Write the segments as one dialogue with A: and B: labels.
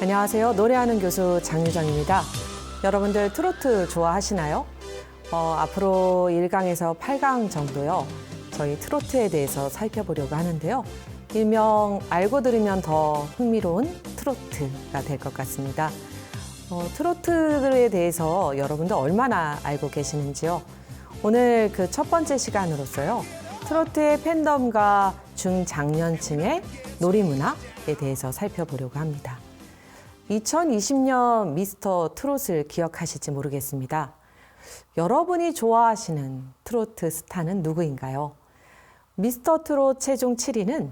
A: 안녕하세요. 노래하는 교수 장유정입니다. 여러분들 트로트 좋아하시나요? 어, 앞으로 1강에서 8강 정도요. 저희 트로트에 대해서 살펴보려고 하는데요. 일명 알고 들으면 더 흥미로운 트로트가 될 것 같습니다. 어, 트로트에 대해서 여러분들 얼마나 알고 계시는지요? 오늘 그 첫 번째 시간으로서요. 트로트의 팬덤과 중장년층의 놀이문화에 대해서 살펴보려고 합니다. 2020년 미스터 트롯을 기억하실지 모르겠습니다. 여러분이 좋아하시는 트로트 스타는 누구인가요? 미스터 트롯 최종 7위는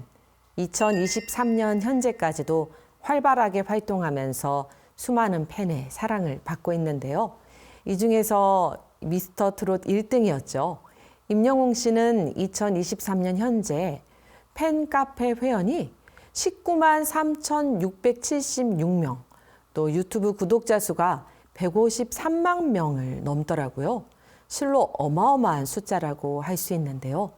A: 2023년 현재까지도 활발하게 활동하면서 수많은 팬의 사랑을 받고 있는데요. 이 중에서 미스터 트롯 1등이었죠. 임영웅 씨는 2023년 현재 팬 카페 회원이 19만 3,676명, 또 유튜브 구독자 수가 153만 명을 넘더라고요. 실로 어마어마한 숫자라고 할 수 있는데요.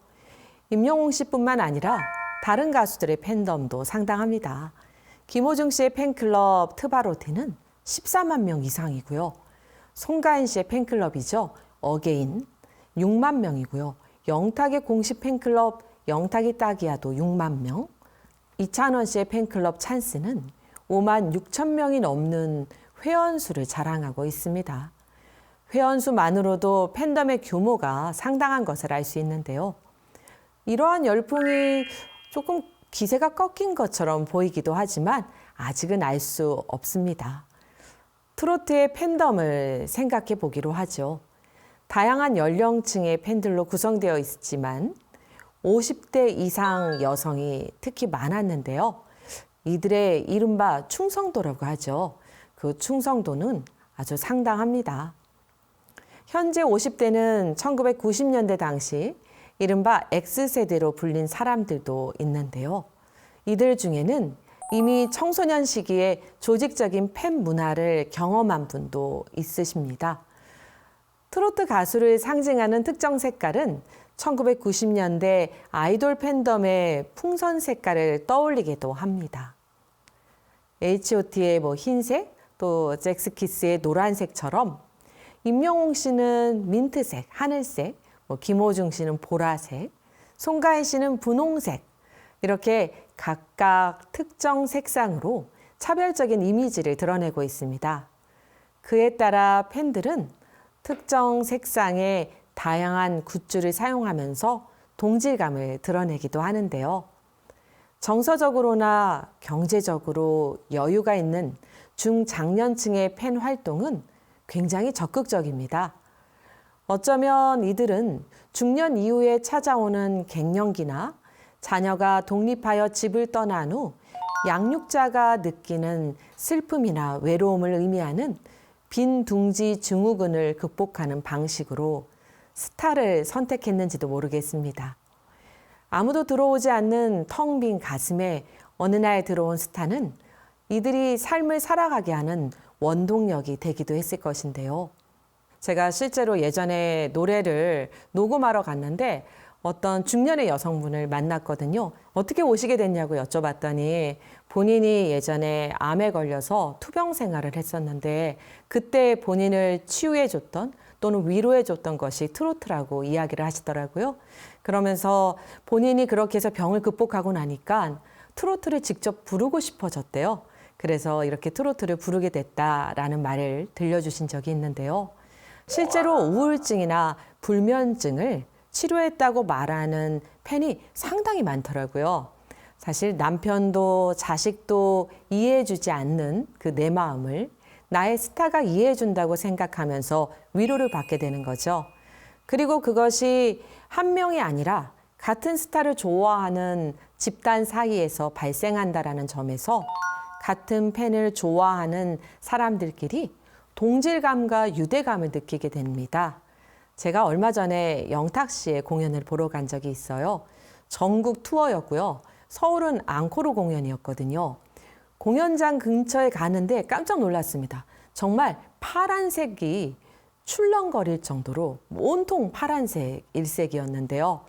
A: 임영웅 씨뿐만 아니라 다른 가수들의 팬덤도 상당합니다. 김호중 씨의 팬클럽 트바로티는 14만 명 이상이고요. 송가인 씨의 팬클럽이죠. 어게인 6만 명이고요. 영탁의 공식 팬클럽 영탁이 딱이야도 6만 명. 이찬원 씨의 팬클럽 찬스는 5만 6천 명이 넘는 회원수를 자랑하고 있습니다. 회원수만으로도 팬덤의 규모가 상당한 것을 알 수 있는데요. 이러한 열풍이 조금 기세가 꺾인 것처럼 보이기도 하지만 아직은 알 수 없습니다. 트로트의 팬덤을 생각해 보기로 하죠. 다양한 연령층의 팬들로 구성되어 있지만 50대 이상 여성이 특히 많았는데요. 이들의 이른바 충성도라고 하죠. 그 충성도는 아주 상당합니다. 현재 50대는 1990년대 당시 이른바 X세대로 불린 사람들도 있는데요. 이들 중에는 이미 청소년 시기에 조직적인 팬 문화를 경험한 분도 있으십니다. 트로트 가수를 상징하는 특정 색깔은 1990년대 아이돌 팬덤의 풍선 색깔을 떠올리기도 합니다. H.O.T의 뭐 흰색, 또 잭스키스의 노란색처럼 임영웅 씨는 민트색, 하늘색, 뭐 김호중 씨는 보라색, 송가인 씨는 분홍색 이렇게 각각 특정 색상으로 차별적인 이미지를 드러내고 있습니다. 그에 따라 팬들은 특정 색상의 다양한 굿즈를 사용하면서 동질감을 드러내기도 하는데요. 정서적으로나 경제적으로 여유가 있는 중장년층의 팬 활동은 굉장히 적극적입니다. 어쩌면 이들은 중년 이후에 찾아오는 갱년기나 자녀가 독립하여 집을 떠난 후 양육자가 느끼는 슬픔이나 외로움을 의미하는 빈 둥지 증후군을 극복하는 방식으로 스타를 선택했는지도 모르겠습니다. 아무도 들어오지 않는 텅 빈 가슴에 어느 날 들어온 스타는 이들이 삶을 살아가게 하는 원동력이 되기도 했을 것인데요. 제가 실제로 예전에 노래를 녹음하러 갔는데 어떤 중년의 여성분을 만났거든요. 어떻게 오시게 됐냐고 여쭤봤더니 본인이 예전에 암에 걸려서 투병 생활을 했었는데 그때 본인을 치유해줬던 또는 위로해 줬던 것이 트로트라고 이야기를 하시더라고요. 그러면서 본인이 그렇게 해서 병을 극복하고 나니까 트로트를 직접 부르고 싶어졌대요. 그래서 이렇게 트로트를 부르게 됐다라는 말을 들려주신 적이 있는데요. 실제로 우울증이나 불면증을 치료했다고 말하는 팬이 상당히 많더라고요. 사실 남편도 자식도 이해해주지 않는 그 내 마음을 나의 스타가 이해해준다고 생각하면서 위로를 받게 되는 거죠. 그리고 그것이 한 명이 아니라 같은 스타를 좋아하는 집단 사이에서 발생한다라는 점에서 같은 팬을 좋아하는 사람들끼리 동질감과 유대감을 느끼게 됩니다. 제가 얼마 전에 영탁 씨의 공연을 보러 간 적이 있어요. 전국 투어였고요. 서울은 앙코르 공연이었거든요. 공연장 근처에 가는데 깜짝 놀랐습니다. 정말 파란색이 출렁거릴 정도로 온통 파란색 일색이었는데요.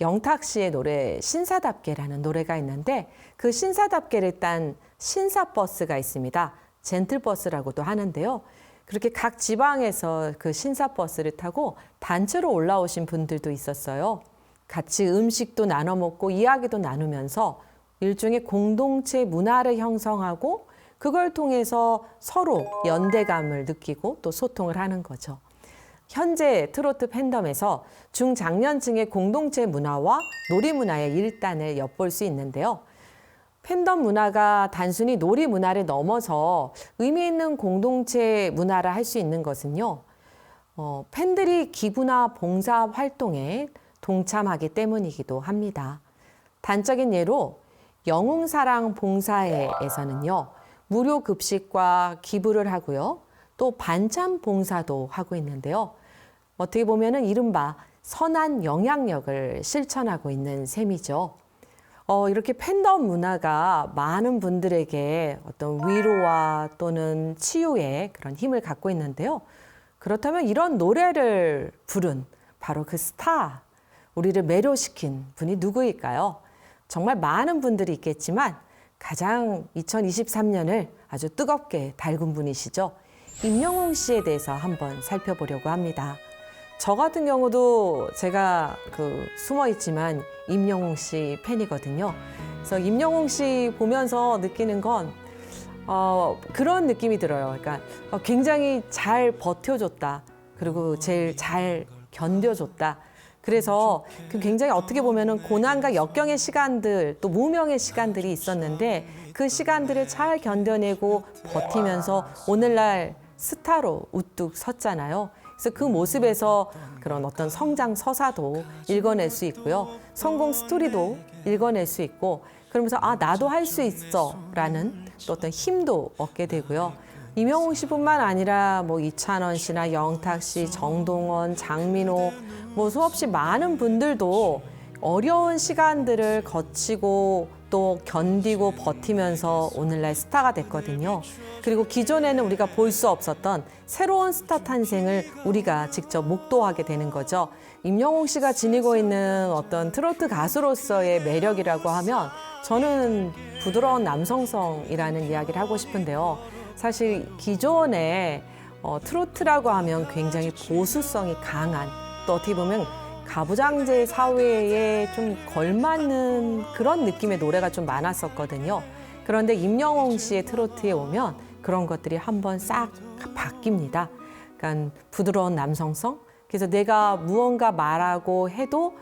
A: 영탁 씨의 노래 신사답게라는 노래가 있는데 그 신사답게를 딴 신사버스가 있습니다. 젠틀버스라고도 하는데요. 그렇게 각 지방에서 그 신사버스를 타고 단체로 올라오신 분들도 있었어요. 같이 음식도 나눠 먹고 이야기도 나누면서 일종의 공동체 문화를 형성하고 그걸 통해서 서로 연대감을 느끼고 또 소통을 하는 거죠. 현재 트로트 팬덤에서 중장년층의 공동체 문화와 놀이 문화의 일단을 엿볼 수 있는데요. 팬덤 문화가 단순히 놀이 문화를 넘어서 의미 있는 공동체 문화를 할수 있는 것은요. 어, 팬들이 기부나 봉사 활동에 동참하기 때문이기도 합니다. 단적인 예로 영웅사랑 봉사회에서는요. 무료 급식과 기부를 하고요. 또 반찬 봉사도 하고 있는데요. 어떻게 보면은 이른바 선한 영향력을 실천하고 있는 셈이죠. 어, 이렇게 팬덤 문화가 많은 분들에게 어떤 위로와 또는 치유의 그런 힘을 갖고 있는데요. 그렇다면 이런 노래를 부른 바로 그 스타, 우리를 매료시킨 분이 누구일까요? 정말 많은 분들이 있겠지만 가장 2023년을 아주 뜨겁게 달군 분이시죠. 임영웅 씨에 대해서 한번 살펴보려고 합니다. 저 같은 경우도 제가 그 숨어 있지만 임영웅 씨 팬이거든요. 그래서 임영웅 씨 보면서 느끼는 건 어, 그런 느낌이 들어요. 그러니까 어, 굉장히 잘 버텨줬다. 그리고 제일 잘 견뎌줬다. 그래서 그 굉장히 어떻게 보면은 고난과 역경의 시간들 또 무명의 시간들이 있었는데 그 시간들을 잘 견뎌내고 버티면서 오늘날 스타로 우뚝 섰잖아요. 그래서 그 모습에서 그런 어떤 성장 서사도 읽어낼 수 있고요. 성공 스토리도 읽어낼 수 있고 그러면서 아 나도 할 수 있어라는 또 어떤 힘도 얻게 되고요. 이명웅 씨뿐만 아니라 뭐 이찬원 씨나 영탁 씨, 정동원, 장민호 뭐 수없이 많은 분들도 어려운 시간들을 거치고 또 견디고 버티면서 오늘날 스타가 됐거든요. 그리고 기존에는 우리가 볼 수 없었던 새로운 스타 탄생을 우리가 직접 목도하게 되는 거죠. 임영웅 씨가 지니고 있는 어떤 트로트 가수로서의 매력이라고 하면 저는 부드러운 남성성이라는 이야기를 하고 싶은데요. 사실 기존에 어, 트로트라고 하면 굉장히 보수성이 강한 또 어떻게 보면 가부장제 사회에 좀 걸맞는 그런 느낌의 노래가 좀 많았었거든요. 그런데 임영웅 씨의 트로트에 오면 그런 것들이 한번 싹 바뀝니다. 그러니까 부드러운 남성성. 그래서 내가 무언가 말하고 해도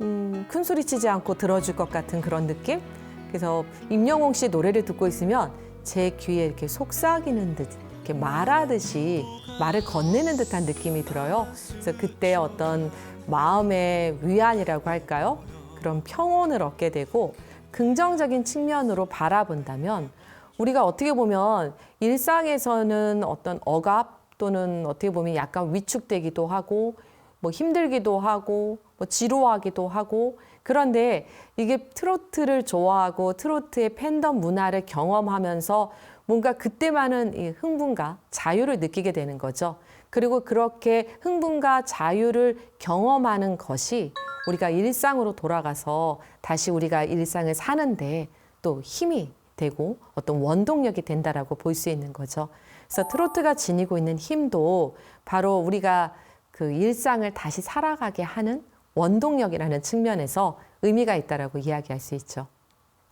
A: 음, 큰 소리 치지 않고 들어줄 것 같은 그런 느낌. 그래서 임영웅 씨 노래를 듣고 있으면 제 귀에 이렇게 속삭이는 듯 이렇게 말하듯이 말을 건네는 듯한 느낌이 들어요. 그래서 그때 어떤 마음의 위안이라고 할까요? 그런 평온을 얻게 되고 긍정적인 측면으로 바라본다면 우리가 어떻게 보면 일상에서는 어떤 억압 또는 어떻게 보면 약간 위축되기도 하고 뭐 힘들기도 하고 뭐 지루하기도 하고 그런데 이게 트로트를 좋아하고 트로트의 팬덤 문화를 경험하면서 뭔가 그때만은 이 흥분과 자유를 느끼게 되는 거죠. 그리고 그렇게 흥분과 자유를 경험하는 것이 우리가 일상으로 돌아가서 다시 우리가 일상을 사는데 또 힘이 되고 어떤 원동력이 된다라고 볼 수 있는 거죠. 그래서 트로트가 지니고 있는 힘도 바로 우리가 그 일상을 다시 살아가게 하는 원동력이라는 측면에서 의미가 있다라고 이야기할 수 있죠.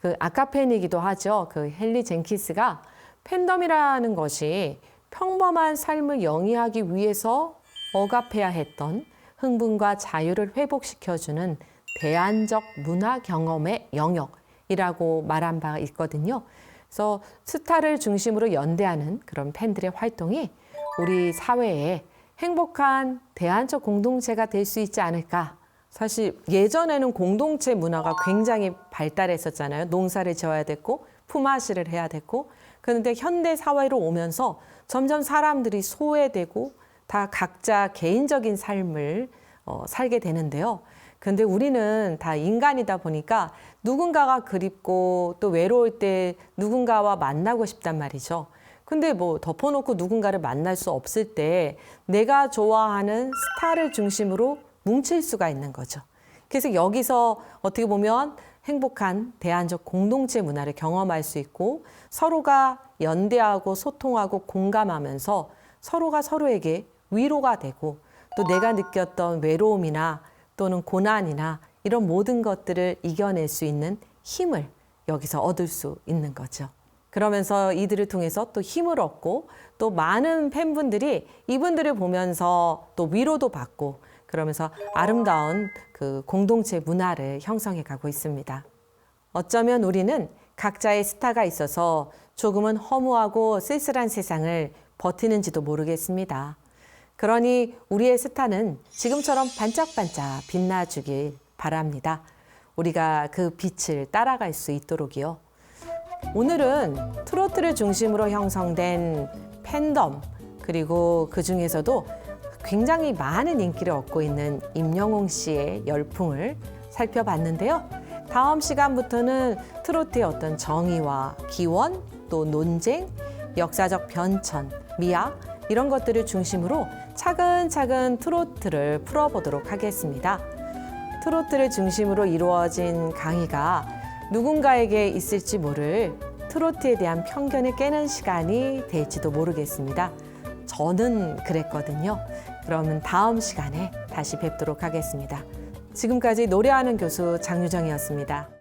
A: 그 아카펜이기도 하죠. 그 헨리 젠키스가 팬덤이라는 것이 평범한 삶을 영위하기 위해서 억압해야 했던 흥분과 자유를 회복시켜주는 대안적 문화 경험의 영역이라고 말한 바가 있거든요. 그래서 스타를 중심으로 연대하는 그런 팬들의 활동이 우리 사회에 행복한 대안적 공동체가 될 수 있지 않을까. 사실 예전에는 공동체 문화가 굉장히 발달했었잖아요. 농사를 지어야 됐고 품앗이를 해야 됐고 그런데 현대 사회로 오면서 점점 사람들이 소외되고 다 각자 개인적인 삶을 어, 살게 되는데요. 근데 우리는 다 인간이다 보니까 누군가가 그립고 또 외로울 때 누군가와 만나고 싶단 말이죠. 근데 뭐 덮어놓고 누군가를 만날 수 없을 때 내가 좋아하는 스타를 중심으로 뭉칠 수가 있는 거죠. 그래서 여기서 어떻게 보면 행복한 대안적 공동체 문화를 경험할 수 있고 서로가 연대하고 소통하고 공감하면서 서로가 서로에게 위로가 되고 또 내가 느꼈던 외로움이나 또는 고난이나 이런 모든 것들을 이겨낼 수 있는 힘을 여기서 얻을 수 있는 거죠. 그러면서 이들을 통해서 또 힘을 얻고 또 많은 팬분들이 이분들을 보면서 또 위로도 받고 그러면서 아름다운 그 공동체 문화를 형성해 가고 있습니다. 어쩌면 우리는 각자의 스타가 있어서 조금은 허무하고 쓸쓸한 세상을 버티는지도 모르겠습니다. 그러니 우리의 스타는 지금처럼 반짝반짝 빛나주길 바랍니다. 우리가 그 빛을 따라갈 수 있도록이요. 오늘은 트로트를 중심으로 형성된 팬덤 그리고 그 중에서도 굉장히 많은 인기를 얻고 있는 임영웅 씨의 열풍을 살펴봤는데요. 다음 시간부터는 트로트의 어떤 정의와 기원 또 논쟁, 역사적 변천, 미학 이런 것들을 중심으로 차근차근 트로트를 풀어보도록 하겠습니다. 트로트를 중심으로 이루어진 강의가 누군가에게 있을지 모를 트로트에 대한 편견을 깨는 시간이 될지도 모르겠습니다. 저는 그랬거든요. 그러면 다음 시간에 다시 뵙도록 하겠습니다. 지금까지 노래하는 교수 장유정이었습니다.